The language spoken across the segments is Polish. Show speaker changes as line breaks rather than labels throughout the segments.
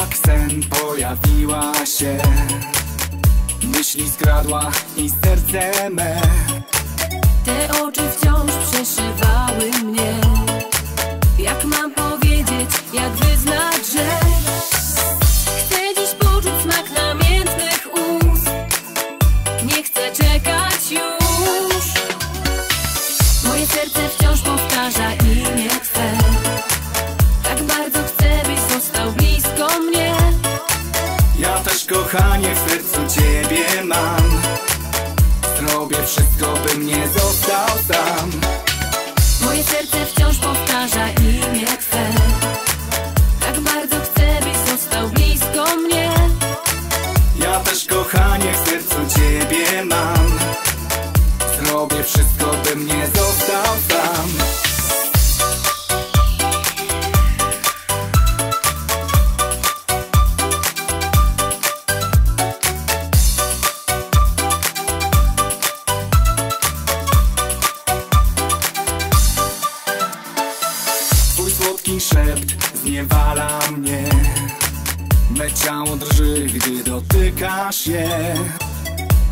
jak sen pojawiła się. Myśli skradła i serce me.
Te oczy wciąż przeszywały mnie
Kochanie w sercu ciebie mam. Zrobię wszystko, bym nie został sam.
Moje serce wciąż powtarza imię Twe. Tak bardzo chcę, byś został blisko mnie.
Ja też kochanie w sercu ciebie mam. Zrobię wszystko, bym nie został sam szept zniewala mnie. Me ciało drży, gdy dotykasz je.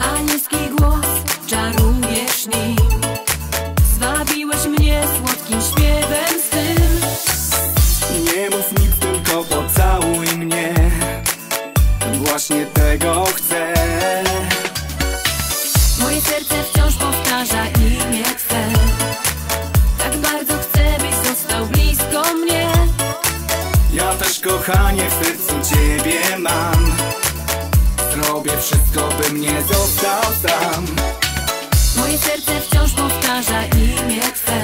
Anielski głos czarujesz
kochanie w sercu ciebie mam. Zrobię wszystko, bym nie został sam.
Moje serce wciąż powtarza imię Twe.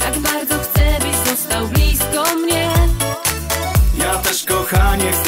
Tak bardzo chcę, byś został blisko mnie.
Ja też kochanie w